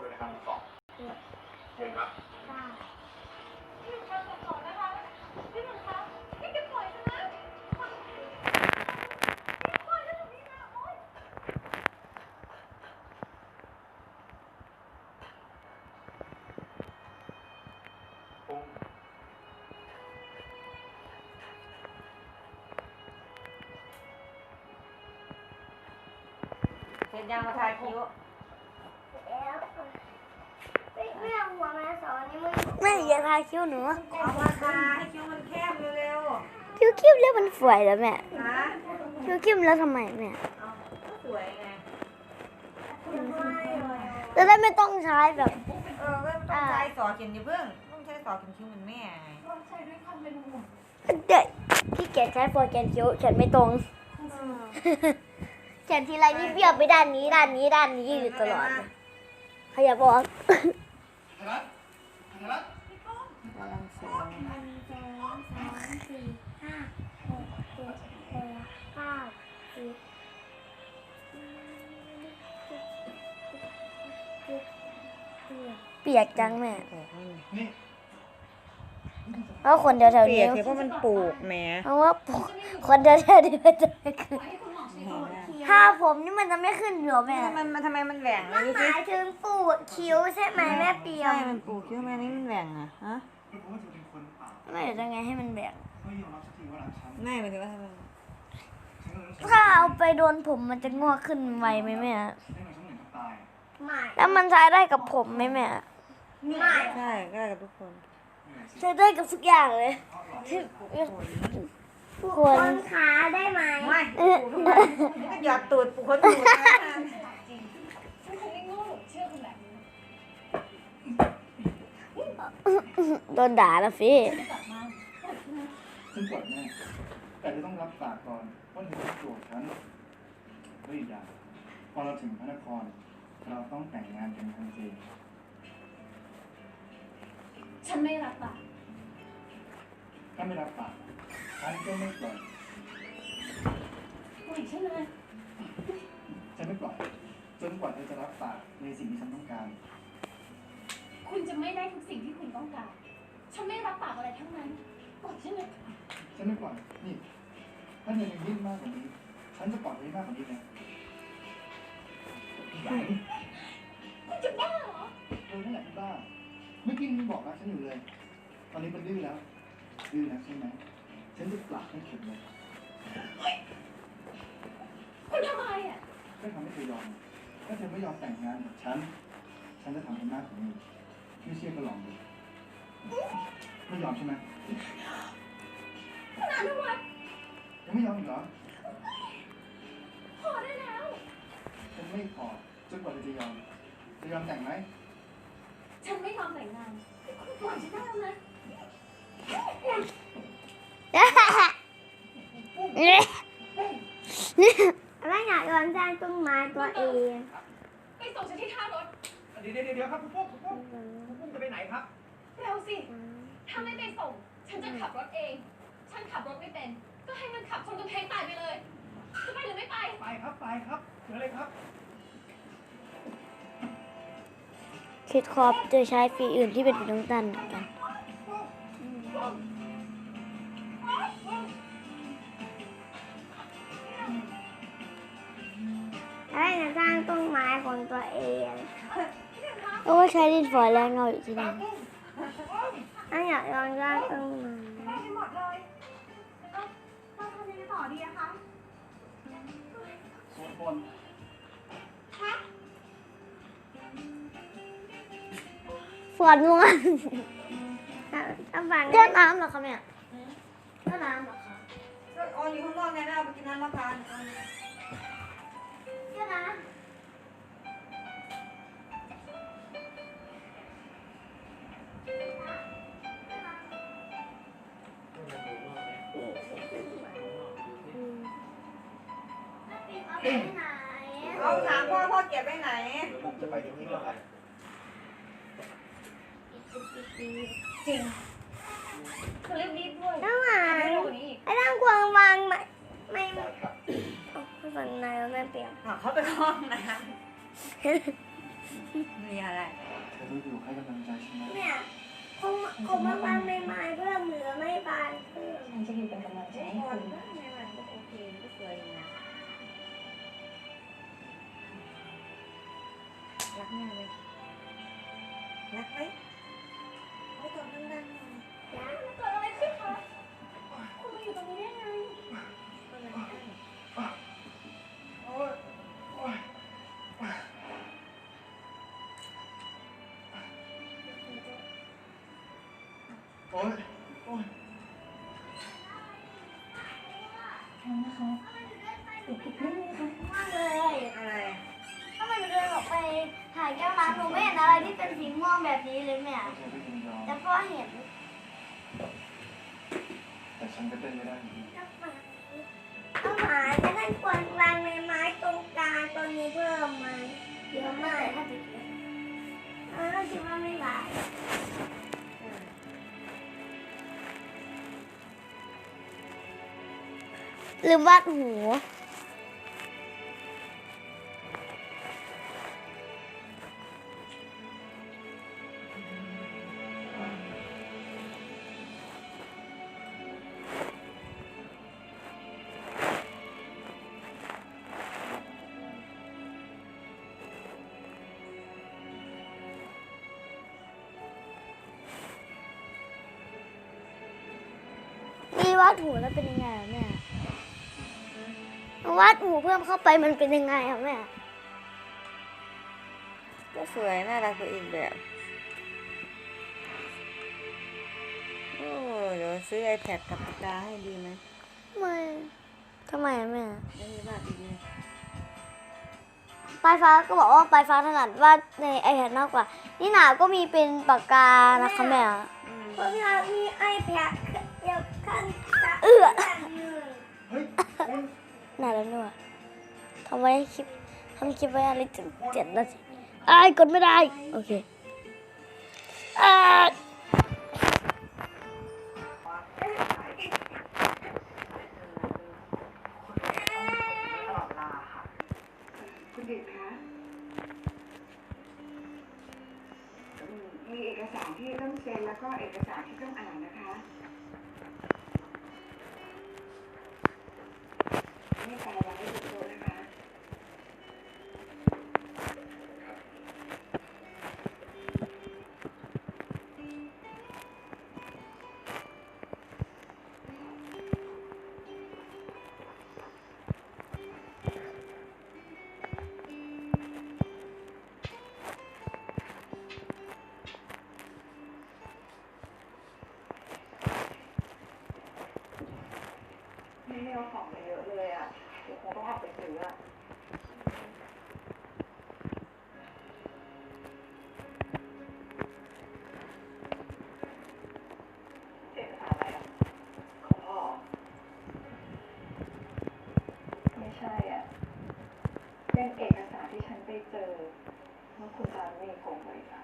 ด้วยนะครับสองเชิญครับเสร็จยังมาทาคิ้ว ไม่เอา หัวมาสอนนี่มึงไม่อย่าทาคิ้วหนูเอามาทาให้คิ้วมันแคบเร็วคิ้วคิ้วแล้วมันสวยแล้วแม่ๆนะคิ้วคิ้วแล้วทำไมแม่เอาก็สวยไงจะได้ไม่ต้องใช้แบบเออก็ต้องใช้สอเขียนอย่าเพิ่งต้องใช้สอเขียนคิ้วเหมือนแม่ไงเด็กที่เกียจใช้โปรแกรมคิ้วเขียนไม่ตรงเขียนทีไรนี่เบี้ยวไปด้านนี้ด้านนี้ด้านนี้อยู่ตลอดเลยขยับบอก ปียกจังแม่แปลกไหมนี่แล้วคนเดียวแถวเปีนี้ยกเพราะมันปลูกแหมเพราะว่าคนเดียวแถวนี้มันจะไม่ขึ้นเห็นไหมถ้าผมนี่มันจะไม่ขึ้นเหรอแม่ ทำไมมันทำไมมันแหว่งมันดูหสิมายถึงปูดคิ้วใช่ไหมแม่เปียใช่มมันปลูกคิ้วทำไมอันนี้มันแหว่งอะฮะไม่รู้ว่าเธอเป็นคนเปล่าไม่จะไงให้มันแบ่งไม่ยอมรับสักทีว่ารักฉันไม่หมายถึงว่าทำไมฉันก็เลยรู้สึกถ้าเอาไปโดนผมมันจะงอกขึ้นไวไหมแม่ได้หน่อยฉันเหมือนกับตายไม่แล้วมันใช้ได้กับผมไหมแม่ ไม่ใช่ก็ได้กับทุกคนเหนื่อยสิใช้ได้กับทุกอย่างเลยเพราะหรอทุกคคนนขาได้ไหมไม่ปลูกทำไมนี่ก็หยอดตูดปลูกคนตูดนะโดนด่าแล้วพี่ฉันปวดแน่แต่เธอต้องรับปากก่อนว่าเธอจะโกรธฉันด้วยอีกอย่างพอเราถึงพระนคร เราต้องแต่งงานกันทันที ฉันไม่รับปากถ้าไม่รับปากฉันก็ไม่ปล่อย ปล่อยฉันเลยฉันไม่ปล่อย จนกว่าเธอจะรับปากในสิ่งที่ฉันต้องการ คุณจะไม่ได้ทุกสิ่งที่คุณต้องการ ฉันไม่รับปากอะไรทั้งนั้น ปล่อยฉันเลยฉันไม่ปล่อย นี่ ถ้าเธอยังดิ้นมากกว่านี้ ฉันจะปล่อยให้มากกว่านี้นะไหนคุณจะบ้าเหรอเธอนั่นแหละที่บ้า เมื่อกี้มึงบอกรักฉันอยู่เลย ตอนนี้มันดื้อแล้ว ดื้อแล้วใช่ไหมฉันจะปรับให้เข็ดเลยคุณทำอะไรอะก็ทำให้เธอยอม ถ้าเธอไม่ยอมแต่งงานกับฉัน ฉันจะทำให้มากกว่านี้ไม่เชื่อก็ลองดูไม่ยอมใช่ไหมคุณอนุวัฒน์ยังไม่ยอมอีกเหรอ พอได้แล้ว ฉันไม่พอจนกว่าเธอจะยอม จะยอมแต่งไหม ฉันไม่ยอมแต่งงานคุณปล่อยฉันได้แล้วนะไม่อยากโดนสร้างต้นไม้ตัวเองไปส่งฉันที่ท่ารถเดี๋ยวเดี๋ยวเดี๋ยวครับคุณปุ้มคุณปุ้มคุณปุ้มจะไปไหนครับเร็วสิ ถ้าไม่ไปส่ง ฉันจะขับรถเอง ฉันขับรถไม่เป็น ก็ให้มันขับชนกำแพงตายไปเลย จะไปหรือไม่ไป ไปครับไปครับเชิญเลยครับ คิดครอบจะใช้ฟีอื่นที่เป็นสีน้ำตาลเหมือนกันไม่อยากสร้างต้นไม้ของตัวเองโอ้ใช้ดินฝอยแรงเงาอยู่ที่นั่นไม่อยากโดนสร้างต้นไม้ได้ หมดเลยเอ้าเราทำยังไงต่อดีอะคะส่วนบนฝอนงวนถ้าถ้าฟังแก้วน้ำเหรอคะแม่แก้วน้ำเหรอคะก็ออนอยู่ข้างนอกไงนะเอาไปกินน้ำมะพร้าวแก้วน้ำเอาถามพ่อพ่อเก็บไว้ไหนผมจะไปที่นี่แล้วครับ จริงคือรีบรีบด้วยต้องหาไม่รู้กว่านี้อีกไอ้ต้องควงวางไม่ไม่ไม่ฟังนายว่าแม่เปียกอะเขาไปห้องน้มีอะไรเธอรู้อยู่ให้กำลังใจฉันนะเนี่ยคงคงมาวางใบไม้เพื่อเหลือไม่บานเพิ่มฉันจะอยู่เป็นกำลังใจให้คคุนณก็ในวันก็โอเคก็สวยอยู่นะรักแม่ไหมรักไหม ไม่ตอบดังๆหน่อยจ้าเกิดอะไรขึ้นคะคุณมาอยู่ตรงนี้ได้ไงก็รักกันโอ๊ยโอ๊ยโอ๊ยโอ๊ยทำนะคะติดผิดเรื่องนี้ค่ะมากเลยอะไรถ้ามันเดินออกไปถ่ายแก้วน้ำหนูไม่เห็นอะไรที่เป็นสีม่วงแบบนี้เลยแม่ แต่พ่อเห็นแต่ฉันก็เต้นไม่ได้อยู่ดีต้องหาจะท่านควรวางใบไม้ตรงกลางตรงนี้เพิ่มไหมเยอะมากถ้าติดเลยเออคิดว่าไม่ไหวลืมวาดหูนี่ วาดหูแล้วเป็นยังไงอะแม่วาดหูเพิ่มเข้าไปมันเป็นยังไงอะแม่ก็สวยน่ารักไปอีกแบบโอ้เดี๋ยวซื้อ iPad กับปากกาให้ดีไหมไม่ทำไมอะแม่ไม่มีวาดอีกเลยปลายฟ้าก็บอกว่าปลายฟ้าถนัดวาดในไอแพดมากกว่า นี่หนาวก็มีเป็นปากกานะคะแม่อืมผมอยากมีไอแพด เดียวกันสักเอื้ออันหนึ่งเฮ้ยคุณหนาวแล้วด้วยทำไว้คลิปทำคลิปไว้อะไรถึงเจ็ดนาทีอ้ายกดไม่ได้ โอเคอ้ายคุณดิษคะอืมมีเอกสารที่ต้องเซ็นแล้วก็เอกสารที่ต้องอ่านนะคะ เป็นเ